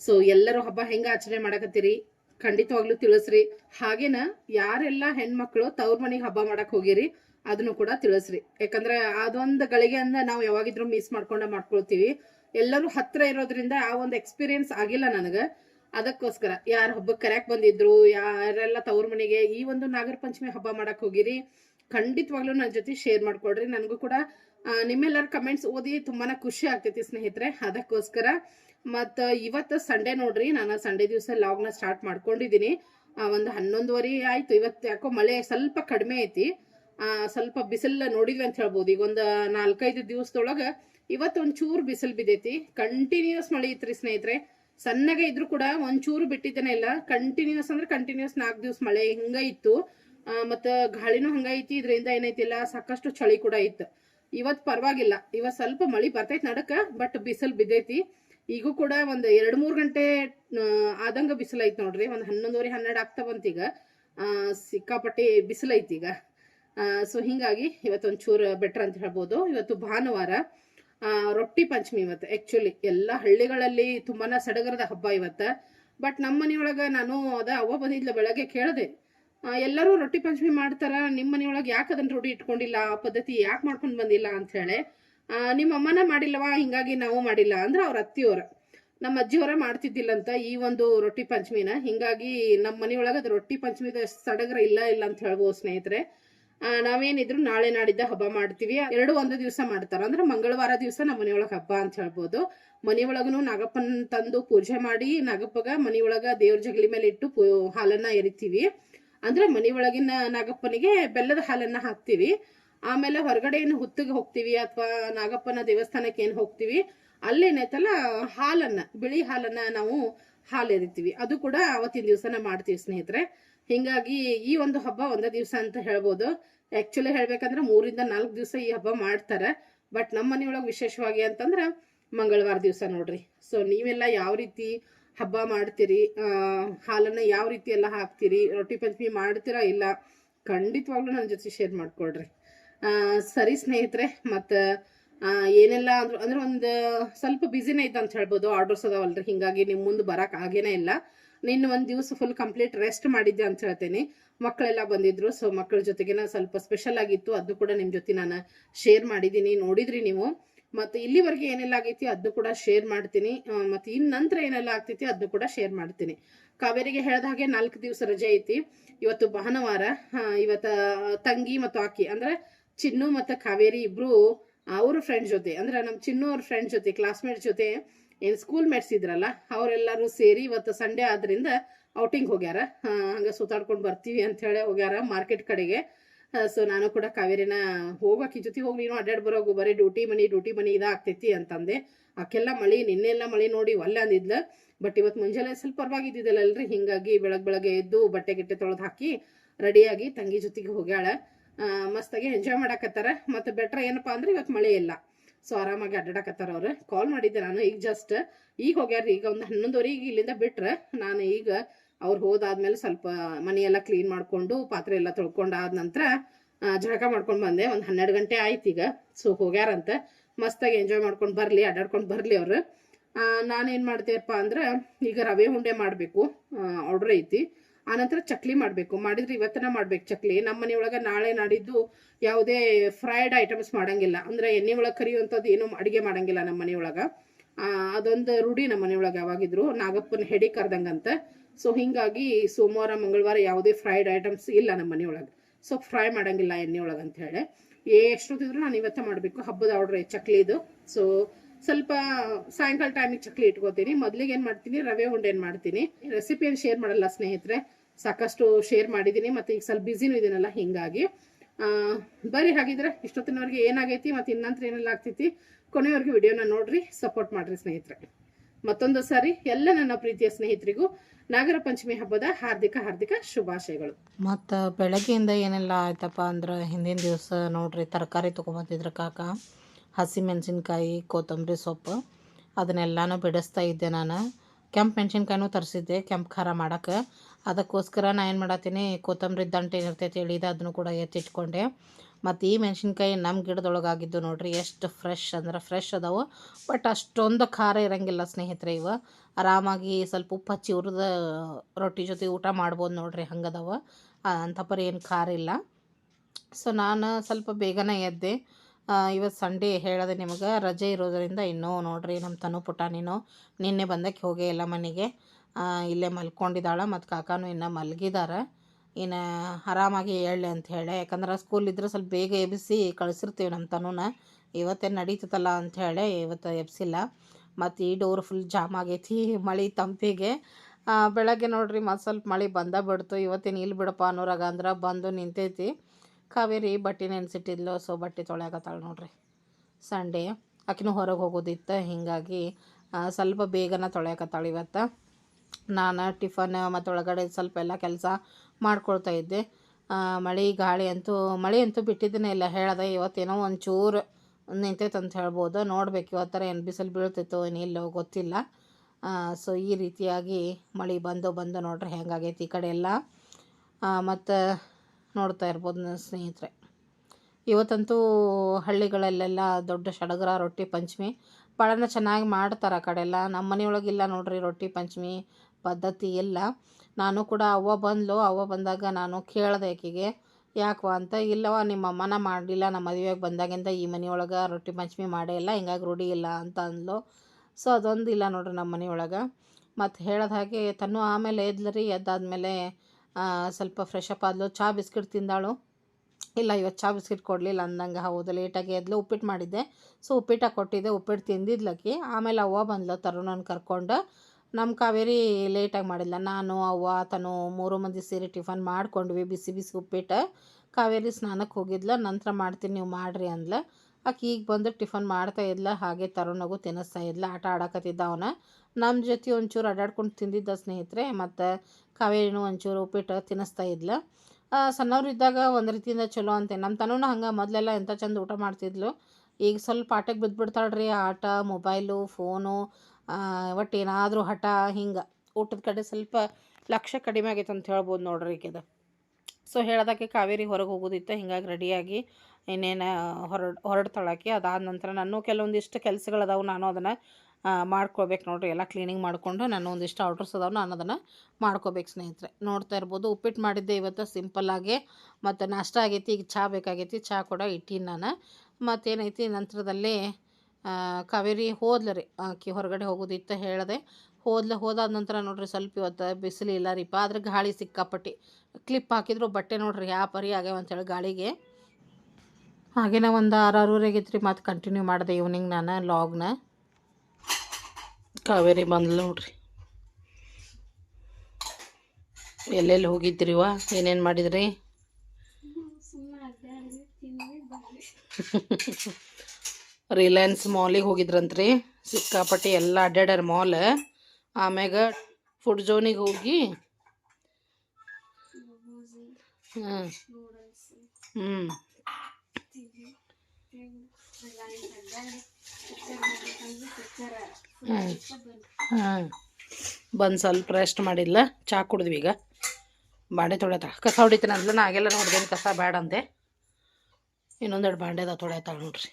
Speaker 1: ಸೊ ಎಲ್ಲರೂ ಹಬ್ಬ ಹೆಂಗ ಆಚರಣೆ ಮಾಡಕತ್ತೀರಿ? ಖಂಡಿತವಾಗ್ಲೂ ತಿಳಿಸ್ರಿ. ಹಾಗೇನ ಯಾರೆಲ್ಲ ಹೆಣ್ಮಕ್ಳು ತವ್ರ ಮನೆಗೆ ಹಬ್ಬ ಮಾಡಕ್ ಹೋಗಿರಿ ಅದನ್ನು ಕೂಡ ತಿಳಿಸ್ರಿ. ಯಾಕಂದ್ರೆ ಅದೊಂದು ಗಳಿಗೆ ಅಂದ ನಾವು ಯಾವಾಗಿದ್ರು ಮಿಸ್ ಮಾಡ್ಕೊಂಡ ಮಾಡ್ಕೊಳ್ತೀವಿ. ಎಲ್ಲರೂ ಹತ್ರ ಇರೋದ್ರಿಂದ ಆ ಒಂದು ಎಕ್ಸ್ಪೀರಿಯನ್ಸ್ ಆಗಿಲ್ಲ ನನಗೆ. ಅದಕ್ಕೋಸ್ಕರ ಯಾರು ಹಬ್ಬಕ್ಕೆ ಕರ್ಯಾಕ್ ಬಂದಿದ್ರು, ಯಾರೆಲ್ಲ ತವ್ರ ಮನೆಗೆ ಈ ಒಂದು ನಾಗರ ಪಂಚಮಿ ಹಬ್ಬ ಮಾಡಕ್ ಹೋಗಿರಿ, ಖಂಡಿತವಾಗ್ಲೂ ನನ್ನ ಜೊತೆ ಶೇರ್ ಮಾಡ್ಕೊಡ್ರಿ ನನಗೂ ಕೂಡ ನಿಮ್ಮೆಲ್ಲರ ಕಮೆಂಟ್ಸ್ ಓದಿ ತುಂಬಾನೇ ಖುಷಿ ಆಗ್ತೈತಿ ಸ್ನೇಹಿತರೆ. ಅದಕ್ಕೋಸ್ಕರ ಮತ್ತ ಇವತ್ತು ಸಂಡೇ ನೋಡ್ರಿ, ನಾನು ಸಂಡೇ ದಿವಸ ಲಾಗ್ನ ಸ್ಟಾರ್ಟ್ ಮಾಡ್ಕೊಂಡಿದ್ದೀನಿ. ಒಂದು ಹನ್ನೊಂದುವರೆ ಆಯ್ತು, ಇವತ್ತು ಯಾಕೋ ಮಳೆ ಸ್ವಲ್ಪ ಕಡಿಮೆ ಐತಿ. ಸ್ವಲ್ಪ ಬಿಸಿಲ್ ನೋಡಿದ್ವಿ ಅಂತ ಹೇಳ್ಬೋದು. ಈಗ ಒಂದು ನಾಲ್ಕೈದು ದಿವಸದೊಳಗೆ ಇವತ್ತು ಚೂರು ಬಿಸಿಲು ಬಿದ್ದೈತಿ. ಕಂಟಿನ್ಯೂಸ್ ಮಳೆ ಐತ್ರಿ ಸ್ನೇಹಿತರೆ. ಸಣ್ಣಗೆ ಇದ್ರು ಕೂಡ ಒಂಚೂರು ಬಿಟ್ಟಿದ್ದೇನೆ ಇಲ್ಲ. ಕಂಟಿನ್ಯೂಸ್ ಅಂದ್ರೆ ಕಂಟಿನ್ಯೂಸ್ ನಾಲ್ಕು ದಿವಸ ಮಳೆ ಹಿಂಗ ಇತ್ತು. ಮತ್ತ ಗಾಳಿನೂ ಹಂಗೈತಿ ಇದರಿಂದ ಏನೈತಿಲ್ಲ ಸಾಕಷ್ಟು ಚಳಿ ಕೂಡ ಇತ್ತು. ಇವತ್ ಪರವಾಗಿಲ್ಲ. ಇವತ್ ಸ್ವಲ್ಪ ಮಳಿ ಬರ್ತೈತಿ ನಡಕ ಬಟ್ ಬಿಸಿಲು ಬಿದ್ದೈತಿ. ಈಗೂ ಕೂಡ ಒಂದ್ ಎರಡ್ ಮೂರ್ ಗಂಟೆ ಆದಂಗ ಬಿಸಿಲು ಐತಿ ನೋಡ್ರಿ. ಒಂದ್ ಹನ್ನೊಂದುವರೆ ಹನ್ನೆರಡು ಆಗ್ತಾ ಆ, ಸಿಕ್ಕಾಪಟ್ಟೆ ಬಿಸಿಲು ಐತಿ ಈಗ. ಸೊ ಹಿಂಗಾಗಿ ಇವತ್ತು ಒಂಚೂರು ಬೆಟರ್ ಅಂತ ಹೇಳ್ಬೋದು. ಇವತ್ತು ಭಾನುವಾರ ರೊಟ್ಟಿ ಪಂಚಮಿ ಇವತ್ತು. ಆ್ಯಕ್ಚುಲಿ ಎಲ್ಲ ಹಳ್ಳಿಗಳಲ್ಲಿ ತುಂಬಾನೇ ಸಡಗರದ ಹಬ್ಬ ಇವತ್ತ. ಬಟ್ ನಮ್ಮ ಮನೆಯೊಳಗೆ ನಾನು ಅದ ಅವ್ವ ಬಂದಿದ್ಲ ಬೆಳಗ್ಗೆ ಕೇಳಿದೆ ಎಲ್ಲರೂ ರೊಟ್ಟಿ ಪಂಚಮಿ ಮಾಡ್ತಾರ ನಿಮ್ಮ ಮನೆಯೊಳಗೆ ಯಾಕೆ ಅದನ್ನ ರೂಢಿ ಇಟ್ಕೊಂಡಿಲ್ಲ ಆ ಪದ್ಧತಿ ಯಾಕೆ ಮಾಡ್ಕೊಂಡು ಬಂದಿಲ್ಲ ಅಂತ ಹೇಳಿ ಆ, ನಿಮ್ಮ ಅಮ್ಮನ ಮಾಡಿಲ್ಲವಾ ಹಿಂಗಾಗಿ ನಾವು ಮಾಡಿಲ್ಲ ಅಂದ್ರೆ ಅವ್ರ ಅತ್ತಿಯವರ ನಮ್ಮ ಅಜ್ಜಿಯವರ ಮಾಡ್ತಿದ್ದಿಲ್ಲಂತ ಈ ಒಂದು ರೊಟ್ಟಿ ಪಂಚಮಿನ. ಹಿಂಗಾಗಿ ನಮ್ಮ ಮನೆಯೊಳಗೆ ಅದು ರೊಟ್ಟಿ ಪಂಚಮಿದ ಸಡಗರ ಇಲ್ಲ ಇಲ್ಲ ಅಂತ ಹೇಳ್ಬೋದು ಸ್ನೇಹಿತರೆ. ನಾವೇನಿದ್ರು ನಾಳೆ ನಾಡಿದ್ದ ಹಬ್ಬ ಮಾಡ್ತೀವಿ. ಎರಡು ಒಂದು ದಿವಸ ಮಾಡ್ತಾರ. ಅಂದ್ರೆ ಮಂಗಳವಾರ ದಿವಸ ನಮ್ಮ ಮನೆಯೊಳಗೆ ಹಬ್ಬ ಅಂತ ಹೇಳ್ಬೋದು. ಮನೆಯೊಳಗನು ನಾಗಪ್ಪನ ತಂದು ಪೂಜೆ ಮಾಡಿ ನಾಗಪ್ಪಗ ಮನೆಯೊಳಗ ದೇವ್ರ ಜಗಲಿ ಮೇಲೆ ಇಟ್ಟು ಹಾಲನ್ನ ಎರಿತೀವಿ. ಅಂದ್ರೆ ಮನೆಯೊಳಗಿನ ನಾಗಪ್ಪನಿಗೆ ಬೆಲ್ಲದ ಹಾಲನ್ನ ಹಾಕ್ತಿವಿ. ಆಮೇಲೆ ಹೊರಗಡೆ ಏನು ಹುತ್ತಿಗೆ ಹೋಗ್ತೀವಿ ಅಥವಾ ನಾಗಪ್ಪನ ದೇವಸ್ಥಾನಕ್ಕೆ ಏನು ಹೋಗ್ತೀವಿ ಅಲ್ಲೇನೈತಲ್ಲ ಹಾಲನ್ನ, ಬಿಳಿ ಹಾಲನ್ನ ನಾವು ಹಾಲು ಎರಿತೀವಿ ಅದು ಕೂಡ ಅವತ್ತಿನ ದಿವಸನ ಮಾಡ್ತೀವಿ ಸ್ನೇಹಿತರೆ. ಹಿಂಗಾಗಿ ಈ ಒಂದು ಹಬ್ಬ ಒಂದೇ ದಿವಸ ಅಂತ ಹೇಳ್ಬೋದು. ಆಕ್ಚುಲಿ ಹೇಳ್ಬೇಕಂದ್ರೆ ಮೂರಿಂದ ನಾಲ್ಕು ದಿವಸ ಈ ಹಬ್ಬ ಮಾಡ್ತಾರೆ. ಬಟ್ ನಮ್ಮ ಮನೆಯೊಳಗೆ ವಿಶೇಷವಾಗಿ ಅಂತಂದ್ರೆ ಮಂಗಳವಾರ ದಿವಸ ನೋಡ್ರಿ. ಸೊ ನೀವೆಲ್ಲ ಯಾವ ರೀತಿ ಹಬ್ಬ ಮಾಡ್ತೀರಿ? ಹಾಲನ್ನ ಯಾವ ರೀತಿ ಎಲ್ಲ ಹಾಕ್ತೀರಿ? ರೊಟ್ಟಿ ಪಂಚಮಿ ಮಾಡ್ತೀರಾ ಇಲ್ಲ? ಖಂಡಿತವಾಗ್ಲೂ ನನ್ನ ಜೊತೆ ಶೇರ್ ಮಾಡ್ಕೊಳ್ರಿ ಸರಿ ಸ್ನೇಹಿತರೆ, ಮತ್ತು ಏನೆಲ್ಲ ಅಂದ್ರು, ಅಂದ್ರೆ ಒಂದು ಸ್ವಲ್ಪ ಬಿಸಿನೇ ಐತೆ ಅಂತ ಹೇಳ್ಬೋದು. ಆರ್ಡರ್ಸ್ ಅದಾವಲ್ರಿ. ಹಿಂಗಾಗಿ ನಿಮ್ಮ ಮುಂದೆ ಬರಕ್ಕೆ ಆಗೇನೇ ಇಲ್ಲ. ನಿನ್ನ ಒಂದು ದಿವಸ ಫುಲ್ ಕಂಪ್ಲೀಟ್ ರೆಸ್ಟ್ ಮಾಡಿದ್ದೆ ಅಂತ ಹೇಳ್ತೇನೆ. ಮಕ್ಕಳೆಲ್ಲ ಬಂದಿದ್ರು ಸೊ ಮಕ್ಕಳ ಜೊತೆಗಿನ ಸ್ವಲ್ಪ ಸ್ಪೆಷಲ್ ಆಗಿತ್ತು. ಅದು ಕೂಡ ನಿಮ್ಮ ಜೊತೆ ನಾನು ಶೇರ್ ಮಾಡಿದ್ದೀನಿ. ನೋಡಿದ್ರಿ ನೀವು. ಮತ್ತು ಇಲ್ಲಿವರೆಗೆ ಏನೆಲ್ಲ ಆಗೈತಿ ಅದನ್ನು ಕೂಡ ಶೇರ್ ಮಾಡ್ತೀನಿ. ಮತ್ತೆ ಇನ್ನು ನಂತರ ಏನೆಲ್ಲ ಆಗ್ತೈತಿ ಅದನ್ನು ಕೂಡ ಶೇರ್ ಮಾಡ್ತೀನಿ. ಕಾವೇರಿಗೆ ಹೇಳಿದ ಹಾಗೆ ನಾಲ್ಕು ದಿವಸ ರಜೆ ಐತಿ. ಇವತ್ತು ಭಾನುವಾರ ಇವತ್ತು ತಂಗಿ ಮತ್ತು ಆಕಿ, ಅಂದ್ರೆ ಚಿನ್ನು ಮತ್ತು ಕಾವೇರಿ ಇಬ್ರು ಅವ್ರ ಫ್ರೆಂಡ್ ಜೊತೆ, ಅಂದ್ರೆ ನಮ್ಮ ಚಿನ್ನು ಅವ್ರ ಫ್ರೆಂಡ್ ಜೊತೆ ಕ್ಲಾಸ್ಮೇಟ್ ಜೊತೆ ಸ್ಕೂಲ್ ಮೇಟ್ಸ್ ಇದ್ರಲ್ಲ, ಅವರೆಲ್ಲರೂ ಸೇರಿ ಇವತ್ತು ಸಂಡೆ ಆದ್ರಿಂದ ಔಟಿಂಗ್ ಹೋಗ್ಯಾರ. ಹಂಗೆ ಸುತ್ತಾಡ್ಕೊಂಡು ಬರ್ತೀವಿ ಅಂತ ಹೇಳಿ ಹೋಗ್ಯಾರ ಮಾರ್ಕೆಟ್ ಕಡೆಗೆ.
Speaker 4: ಸೊ ನಾನು ಕೂಡ ಕಾವೇರಿನ ಹೋಗಕ್ಕೆ ಜೊತೆ ಹೋಗಿ ನೀನು ಅಡ್ಡಾಡ್ ಬರೋಗು, ಬರೀ ಡ್ಯೂಟಿ ಮನಿ ಡ್ಯೂಟಿ ಮನಿ ಇದಾಗ್ತೈತಿ ಅಂತಂದೆ. ಆಕೆಲ್ಲ ಮಳಿ, ನಿನ್ನೆಲ್ಲ ಮಳಿ ನೋಡಿ ಒಲ್ಲೆ ಅಂದಿದ್ಲ. ಬಟ್ ಇವತ್ತು ಮುಂಜಾನೆ ಸ್ವಲ್ಪ ಪರವಾಗಿದ್ದಿದ್ದಲ್ಲಲ್ರಿ ಹಿಂಗಾಗಿ ಬೆಳಗ್ ಬೆಳಗ್ಗೆ ಎದ್ದು ಬಟ್ಟೆ ಗಿಟ್ಟೆ ತೊಳೆದು ಹಾಕಿ ರೆಡಿಯಾಗಿ ತಂಗಿ ಜೊತೆಗೆ ಹೋಗ್ಯಾಳ. ಮಸ್ತಾಗಿ ಎಂಜಾಯ್ ಮಾಡಾಕತ್ತಾರ. ಮತ್ತು ಬೆಟ್ರ್ ಏನಪ್ಪಾ ಅಂದ್ರೆ ಇವತ್ತು ಮಳೆ ಇಲ್ಲ. ಸೊ ಆರಾಮಾಗಿ ಅಡ್ಡಾಡಕತ್ತಾರ ಅವ್ರು. ಕಾಲ್ ಮಾಡಿದ್ದೆ ನಾನು ಈಗ ಜಸ್ಟ್ ಈಗ ಹೋಗ್ಯಾರ್ರಿ, ಈಗ ಒಂದು ಹನ್ನೊಂದುವರೆಗೆ ಇಲ್ಲಿಂದ ಬಿಟ್ರೆ ನಾನು ಈಗ ಅವ್ರು ಹೋದಾದ್ಮೇಲೆ ಸ್ವಲ್ಪ ಮನೆಯೆಲ್ಲ ಕ್ಲೀನ್ ಮಾಡಿಕೊಂಡು ಪಾತ್ರೆ ಎಲ್ಲ ತೊಳ್ಕೊಂಡು ಆದ ನಂತರ ಜಳಕ ಮಾಡ್ಕೊಂಡು ಬಂದೆ. ಒಂದು ಹನ್ನೆರಡು ಗಂಟೆ ಆಯ್ತು ಈಗ. ಸೊ ಹೋಗ್ಯಾರಂತ. ಮಸ್ತಾಗಿ ಎಂಜಾಯ್ ಮಾಡ್ಕೊಂಡು ಬರಲಿ, ಅಡ್ಡಾಡ್ಕೊಂಡು ಬರಲಿ ಅವರು. ನಾನೇನು ಮಾಡ್ತೀಯಪ್ಪ ಅಂದ್ರೆ ಈಗ ರವೆ ಉಂಡೆ ಮಾಡಬೇಕು. ಆರ್ಡ್ರ್ ಐತಿ. ಆನಂತರ ಚಕ್ಲಿ ಮಾಡಬೇಕು. ಮಾಡಿದ್ರೆ ಇವತ್ತನ ಮಾಡ್ಬೇಕು ಚಕ್ಲಿ. ನಮ್ಮ ಮನೆಯೊಳಗೆ ನಾಳೆ ನಾಡಿದ್ದು ಯಾವುದೇ ಫ್ರೈಡ್ ಐಟಮ್ಸ್ ಮಾಡಂಗಿಲ್ಲ. ಅಂದ್ರೆ ಎಣ್ಣೆ ಒಳಗೆ ಕರಿಯುವಂಥದ್ದು ಏನೂ ಅಡುಗೆ ಮಾಡಂಗಿಲ್ಲ ನಮ್ಮ ಮನೆಯೊಳಗೆ ಅದೊಂದು ರೂಢಿ ನಮ್ಮ ಮನೆಯೊಳಗೆ ಯಾವಾಗಿದ್ರು. ನಾಗಪ್ಪನ ಹೆಡಿ ಕರೆದಂಗಂತೆ. ಸೊ ಹಿಂಗಾಗಿ ಸೋಮವಾರ, ಮಂಗಳವಾರ ಯಾವುದೇ ಫ್ರೈಡ್ ಐಟಮ್ಸ್ ಇಲ್ಲ ನಮ್ಮ ಮನೆಯೊಳಗೆ ಸೊ ಫ್ರೈ ಮಾಡಂಗಿಲ್ಲ ಎಣ್ಣೆ ಒಳಗೆ ಅಂಥೇಳಿ ಎಷ್ಟೊತ್ತಿದ್ರು ನಾನು ಇವತ್ತೇ ಮಾಡಬೇಕು. ಹಬ್ಬದ ಆರ್ಡ್ರ್ ಚಕ್ಲಿದು. ಸೊ ಸ್ವಲ್ಪ ಸಾಯಂಕಾಲ ಟೈಮಿಗೆ ಚಕ್ಲಿ ಇಟ್ಕೋತೀನಿ. ಮೊದಲಿಗೆ ಏನು ಮಾಡ್ತೀನಿ? ರವೆ ಉಂಡೆ ಏನು ಮಾಡ್ತೀನಿ ರೆಸಿಪಿಯನ್ನು ಶೇರ್ ಮಾಡಲ್ಲ ಸ್ನೇಹಿತರೆ. ಸಾಕಷ್ಟು ಶೇರ್ ಮಾಡಿದ್ದೀನಿ ಮತ್ತು ಈಗ ಸ್ವಲ್ಪ ಬ್ಯುಸಿನೂ ಇದೀನಲ್ಲ ಹಿಂಗಾಗಿ. ಆ, ಬರ್ರಿ ಹಾಗಿದ್ರೆ ಇಷ್ಟೊತ್ತಿನವರೆಗೆ ಏನಾಗೈತಿ ಮತ್ತು ಇನ್ನಂತರ ಏನೆಲ್ಲ ಆಗ್ತೈತಿ ಕೊನೆಯವರೆಗೆ ವಿಡಿಯೋನ ನೋಡ್ರಿ ಸಪೋರ್ಟ್ ಮಾಡ್ರಿ ಸ್ನೇಹಿತರೆ. ಮತ್ತೊಂದು ಸಾರಿ ಎಲ್ಲ ನನ್ನ ಪ್ರೀತಿಯ ಸ್ನೇಹಿತರಿಗೂ ನಾಗರ ಪಂಚಮಿ ಹಬ್ಬದ ಹಾರ್ದಿಕ ಹಾರ್ದಿಕ ಶುಭಾಶಯಗಳು.
Speaker 1: ಮತ್ತು ಬೆಳಗ್ಗೆಯಿಂದ ಏನೆಲ್ಲ ಆಯ್ತಪ್ಪ ಅಂದ್ರೆ ಹಿಂದಿನ ದಿವಸ ನೋಡ್ರಿ ತರಕಾರಿ ತೊಗೊಂಬಂದಿದ್ರು ಕಾಕ ಹಸಿ ಮೆಣಸಿನ್ಕಾಯಿ ಕೊತ್ತಂಬರಿ ಸೊಪ್ಪು ಅದನ್ನೆಲ್ಲನೂ ಬಿಡಿಸ್ತಾ ಇದ್ದೆ ನಾನು. ಕೆಂಪು ಮೆಣಸಿನ್ಕಾಯಿನೂ ತರಿಸಿದ್ದೆ ಕೆಂಪು ಖಾರ ಮಾಡೋಕ್ಕೆ. ಅದಕ್ಕೋಸ್ಕರ ನಾನು ಏನು ಮಾಡತ್ತೀನಿ, ಕೊತ್ತಂಬರಿ ದಂಟು ಏನಿರ್ತೈತೆ ಹೇಳಿದ ಅದನ್ನು ಕೂಡ ಎತ್ತಿಟ್ಕೊಂಡೆ. ಮತ್ತು ಈ ಮೆಣಸಿನ್ಕಾಯಿ ನಮ್ಮ ಗಿಡದೊಳಗಾಗಿದ್ದು ನೋಡ್ರಿ, ಎಷ್ಟು ಫ್ರೆಶ್ ಅಂದ್ರೆ ಫ್ರೆಶ್ ಅದಾವೆ. ಬಟ್ ಅಷ್ಟೊಂದು ಖಾರ ಇರಂಗಿಲ್ಲ ಸ್ನೇಹಿತರೆ ಇವ. ಆರಾಮಾಗಿ ಸ್ವಲ್ಪ ಉಪ್ಪು ಹಚ್ಚಿ ಹುರಿದ ರೊಟ್ಟಿ ಜೊತೆ ಊಟ ಮಾಡ್ಬೋದು ನೋಡ್ರಿ, ಹಂಗದವ. ಅಂಥ ಪರಿ ಏನು ಖಾರ ಇಲ್ಲ. ಸೊ ನಾನು ಸ್ವಲ್ಪ ಬೇಗನೆ ಎದ್ದೆ. ಇವತ್ತು ಸಂಡೇ ಹೇಳಿದೆ ನಿಮಗೆ ರಜೆ ಇರೋದರಿಂದ ಇನ್ನೂ ನೋಡ್ರಿ ನಮ್ಮ ತನು ಪುಟಾಣಿನೂ ನಿನ್ನೆ ಬಂದಕ್ಕೆ ಹೋಗೇ ಇಲ್ಲ ಮನೆಗೆ. ಇಲ್ಲೇ ಮಲ್ಕೊಂಡಿದ್ದಾಳೆ ಮತ್ತು ಕಾಕಾನು ಇನ್ನೂ ಮಲಗಿದ್ದಾರೆ ಇನ್ನು ಆರಾಮಾಗಿ ಹೇಳಿ ಅಂತ ಹೇಳಿ. ಯಾಕಂದ್ರೆ ಸ್ಕೂಲ್ ಇದ್ರೆ ಸ್ವಲ್ಪ ಬೇಗ ಎಬ್ಬಿಸಿ ಕಳಿಸಿರ್ತೀವಿ ನಮ್ಮ ತನೂನ. ಇವತ್ತೇನು ನಡೀತದಲ್ಲ ಅಂತ ಹೇಳಿ, ಇವತ್ತು ಎಬ್ಸಿಲ್ಲ. ಮತ್ತು ಈ ಡೋರ್ ಫುಲ್ ಜಾಮ್ ಆಗೈತಿ ಮಳೆ ತಂಪಿಗೆ. ಬೆಳಗ್ಗೆ ನೋಡ್ರಿ ಮತ್ತು ಸ್ವಲ್ಪ ಮಳೆ ಬಂದ ಬಿಡ್ತು. ಇವತ್ತೇನು ಇಲ್ಲಿ ಬಿಡಪ್ಪ ಅನ್ನೋರಾಗ ಅಂದ್ರೆ ಬಂದು ನಿಂತೈತಿ. ಕಾವೇರಿ ಬಟ್ಟೆ ನೆನೆಸಿಟ್ಟಿದ್ಲು ಸೊ ಬಟ್ಟೆ ತೊಳೆಯಕತ್ತಾಳೆ ನೋಡ್ರಿ. ಸಂಡೇ. ಆಕಿನೂ ಹೊರಗೆ ಹೋಗೋದಿತ್ತು, ಹೀಗಾಗಿ ಸ್ವಲ್ಪ ಬೇಗನೆ ತೊಳೆಯಾಕತ್ತಾಳೆ ಇವತ್ತು. ನಾನು ಟಿಫನ್ ಮತ್ತು ಒಳಗಡೆ ಸ್ವಲ್ಪ ಎಲ್ಲ ಕೆಲಸ ಮಾಡ್ಕೊಳ್ತಾ ಇದ್ದೆ. ಮಳೆ, ಗಾಳಿ ಅಂತೂ, ಮಳೆ ಅಂತೂ ಬಿಟ್ಟಿದ್ದೇನೆ ಇಲ್ಲ. ಹೇಳಿದೆ ಇವತ್ತೇನೋ ಒಂಚೂರು ನಿಂತೈತೆ ಅಂತ ಹೇಳ್ಬೋದು. ನೋಡ್ಬೇಕು ಇವತ್ತರ ಏನು ಬಿಸಿಲು ಬೀಳ್ತಿತ್ತು ಏನಿಲ್ಲೋ ಗೊತ್ತಿಲ್ಲ. ಸೊ ಈ ರೀತಿಯಾಗಿ ಮಳೆ ಬಂದು ಬಂದು ನೋಡ್ರಿ ಹೆಂಗಾಗೈತಿ ಈ ಕಡೆ ಎಲ್ಲ. ಮತ್ತು ನೋಡ್ತಾ ಇರ್ಬೋದು ನನ್ನ ಸ್ನೇಹಿತರೆ. ಇವತ್ತಂತೂ ಹಳ್ಳಿಗಳಲ್ಲೆಲ್ಲ ದೊಡ್ಡ ಸಡಗರ ರೊಟ್ಟಿ ಪಂಚಮಿ. ಭಾಳನ ಚೆನ್ನಾಗಿ ಮಾಡ್ತಾರೆ ಆ ಕಡೆ ಎಲ್ಲ. ನಮ್ಮ ಮನೆಯೊಳಗಿಲ್ಲ ನೋಡ್ರಿ ರೊಟ್ಟಿ, ಪಂಚಮಿ ಪದ್ಧತಿ ಇಲ್ಲ ನಾನು ಕೂಡ ಅವ್ವ ಬಂದ್ಲು. ಅವ್ವ ಬಂದಾಗ ನಾನು ಕೇಳಿದೆ ಆಕೆಗೆ, ಯಾಕವ ಅಂತ? ಇಲ್ಲವ ನಿಮ್ಮ ಅಮ್ಮನ ಮಾಡಲಿಲ್ಲ. ನಮ್ಮ ಮದುವೆಗೆ ಬಂದಾಗಿಂದ ಈ ಮನೆಯೊಳಗೆ ರೊಟ್ಟಿ, ಪಂಚಮಿ ಮಾಡೇ ಇಲ್ಲ. ಹಿಂಗಾಗಿ ರೂಢಿ ಇಲ್ಲ ಅಂತ ಅಂದ್ಲು. ಸೊ, ಅದೊಂದು ಇಲ್ಲ ನೋಡ್ರಿ ನಮ್ಮ ಮನೆಯೊಳಗೆ. ಮತ್ತು ಹೇಳದ ಹಾಗೆ ತನ್ನು ಆಮೇಲೆ ಎದ್ಲು ರೀ. ಎದ್ದಾದ್ಮೇಲೆ ಸ್ವಲ್ಪ ಫ್ರೆಶ್ ಅಪ್ ಆದ್ಲು. ಚಹಾ ಬಿಸ್ಕಿಟ್ ತಿಂದಾಳು. ಇಲ್ಲ, ಇವತ್ತು ಚಾ ಬಿಸ್ಕಿಟ್ ಕೊಡಲಿಲ್ಲ ಅಂದಂಗೆ ಹೌದು ಲೇಟಾಗಿ ಎದ್ಲು ಉಪ್ಪಿಟ್ಟು ಮಾಡಿದ್ದೆ. ಸೊ ಉಪ್ಪಿಟ್ಟು ಕೊಟ್ಟಿದ್ದೆ, ಉಪ್ಪಿಟ್ಟು ತಿಂದಿದ್ಲಕ್ಕಿ. ಆಮೇಲೆ ಅವ್ವ ಬಂದ್ಲು, ತರುಣನ ಕರ್ಕೊಂಡು. ನಮ್ಮ ಕಾವೇರಿ ಲೇಟಾಗಿ ಮಾಡಿಲ್ಲ ನಾನು, ಅವ್ವ, ತನು ಮೂರು ಮಂದಿ ಸೇರಿ ಟಿಫನ್ ಮಾಡ್ಕೊಂಡ್ವಿ, ಬಿಸಿ ಬಿಸಿ ಉಪ್ಪಿಟ್ಟು. ಕಾವೇರಿ ಸ್ನಾನಕ್ಕೆ ಹೋಗಿದ್ಲ, ನಂತರ ಮಾಡ್ತೀನಿ, ನೀವು ಮಾಡಿರಿ ಅಂದ್ಲ. ಆಕೆ ಈಗ ಬಂದು ಟಿಫನ್ ಮಾಡ್ತಾ ಇದ್ಲ, ಹಾಗೆ ತರುಣಗೂ ತಿನ್ನಿಸ್ತಾ ಇದ್ಲ, ಆಟ ಆಡಕತ್ತಿದ್ದ ಅವನ. ನಮ್ಮ ಜೊತೆ ಒಂಚೂರು ಅಡ್ಡಾಡ್ಕೊಂಡು ತಿಂದಿದ್ದ ಸ್ನೇಹಿತರೆ, ಮತ್ತು ಕಾವೇರಿನೂ ಒಂಚೂರು ಉಪ್ಪಿಟ್ಟು ತಿನ್ನಿಸ್ತಾ ಇದ್ಲ. ಸಣ್ಣವ್ರು ಇದ್ದಾಗ ಒಂದು ರೀತಿಯಿಂದ ಚಲೋ ಅಂತೆ. ನಮ್ಮ ತನೂ ಹಂಗೆ ಮೊದಲೆಲ್ಲ ಎಂಥ ಚಂದ ಊಟ ಮಾಡ್ತಿದ್ಲು. ಈಗ ಸ್ವಲ್ಪ ಆಟಕ್ಕೆ ಬಿದ್ದುಬಿಡ್ತಾಳ್ರಿ ಆಟ ಮೊಬೈಲು ಫೋನು ಒಟ್ಟು ಏನಾದರೂ ಹಠ, ಹಿಂಗೆ. ಊಟದ ಕಡೆ ಸ್ವಲ್ಪ ಲಕ್ಷ ಕಡಿಮೆ ಆಗೈತೆ ಅಂತ ಹೇಳ್ಬೋದು ನೋಡ್ರಿ ಇದು. ಸೊ ಹೇಳ್ದಾಕೆ ಕಾವೇರಿ ಹೊರಗೆ ಹೋಗೋದಿತ್ತು. ಹಿಂಗಾಗಿ ರೆಡಿಯಾಗಿ ಇನ್ನೇನು ಹೊರಡ್, ಹೊರಡ್ತಾಳಾಕಿ ಅದಾದ ನಂತರ ನಾನು ಕೆಲವೊಂದಿಷ್ಟು ಕೆಲಸಗಳದಾವು ನಾನು ಅದನ್ನು ಮಾಡ್ಕೋಬೇಕು ನೋಡಿರಿ. ಎಲ್ಲ ಕ್ಲೀನಿಂಗ್ ಮಾಡಿಕೊಂಡು ನಾನು ಒಂದಿಷ್ಟು ಆರ್ಡರ್ಸ್ ಅದಾವೆ ನಾನು ಅದನ್ನು ಮಾಡ್ಕೋಬೇಕು ಸ್ನೇಹಿತರೆ. ನೋಡ್ತಾ ಇರ್ಬೋದು. ಉಪ್ಪಿಟ್ಟು ಮಾಡಿದ್ದೆ ಇವತ್ತು ಸಿಂಪಲ್ಲಾಗಿ ಮತ್ತು ನಾಷ್ಟ ಆಗೈತಿ, ಈಗ ಚಹಾ ಬೇಕಾಗೈತಿ. ಚಹಾ ಕೂಡ ಇಟ್ಟೀನಿ ನಾನು. ಮತ್ತೇನೈತಿ? ನಂತರದಲ್ಲಿ ಕಾವೇರಿ ಹೋದ್ಲ ರೀ. ಆಕಿ ಹೊರಗಡೆ ಹೋಗೋದಿತ್ತು ಹೇಳಿದೆ. ಹೋದ್ಲು, ಹೋದಾದ ನಂತರ ನೋಡ್ರಿ ಸ್ವಲ್ಪ ಇವತ್ತು ಬಿಸಿಲು ಇಲ್ಲ ರೀಪ ಆದ್ರೆ ಗಾಳಿ ಸಿಕ್ಕಾಪಟ್ಟಿ. ಕ್ಲಿಪ್ ಹಾಕಿದ್ರು, ಬಟ್ಟೆ ನೋಡ್ರಿ ಯಾವ ಪರಿ ಆಗ್ಯಾವ ಅಂತೇಳಿ ಗಾಳಿಗೆ. ಹಾಗೇನ ಒಂದು ಆರು ಆರೂವರೆ ಆಗೈತೆ ರೀ ಮತ್ತು ಕಂಟಿನ್ಯೂ ಮಾಡಿದೆ ಈವ್ನಿಂಗ್ ನಾನು ಲಾಗ್ನ ಕಾವೇರಿ ಬಂದ್ಲು ನೋಡ್ರಿ. ಎಲ್ಲೆಲ್ಲಿ ಹೋಗಿದ್ರಿವ ಏನೇನು ಮಾಡಿದ್ರಿ? ರಿಲಯನ್ಸ್ ಮಾಲಿಗೆ ಹೋಗಿದ್ರಂತ್ರಿ. ಸಿಕ್ಕಾಪಟ್ಟೆ ಎಲ್ಲ ಅಡ್ಡಾಡ್ಯಾರ ಮಾಲ್ ಆಮ್ಯಾಗ ಫುಡ್ ಜೋನಿಗೆ ಹೋಗಿ ಹ್ಞೂ ಹ್ಞೂ ಹ್ಞೂ ಹಾಂ ಬಂದು ಸ್ವಲ್ಪ ರೆಸ್ಟ್ ಮಾಡಿಲ್ಲ ಚಾ ಕುಡಿದ್ವಿ ಈಗ. ಬಾಂಡೆ ತೊಳೆತಾಳ ಕಸ ಹೊಡಿತೀನಿ ಅಂದ್ರೆ ನಾ ಆಗೆಲ್ಲ ಹೊಡ್ದೇನು ಕಸ ಬೇಡ ಅಂದೆ. ಇನ್ನೊಂದೆರಡು ಬಾಂಡೆದ ತೊಳೆ ತೊಳೆತಾಳ ನೋಡ್ರಿ.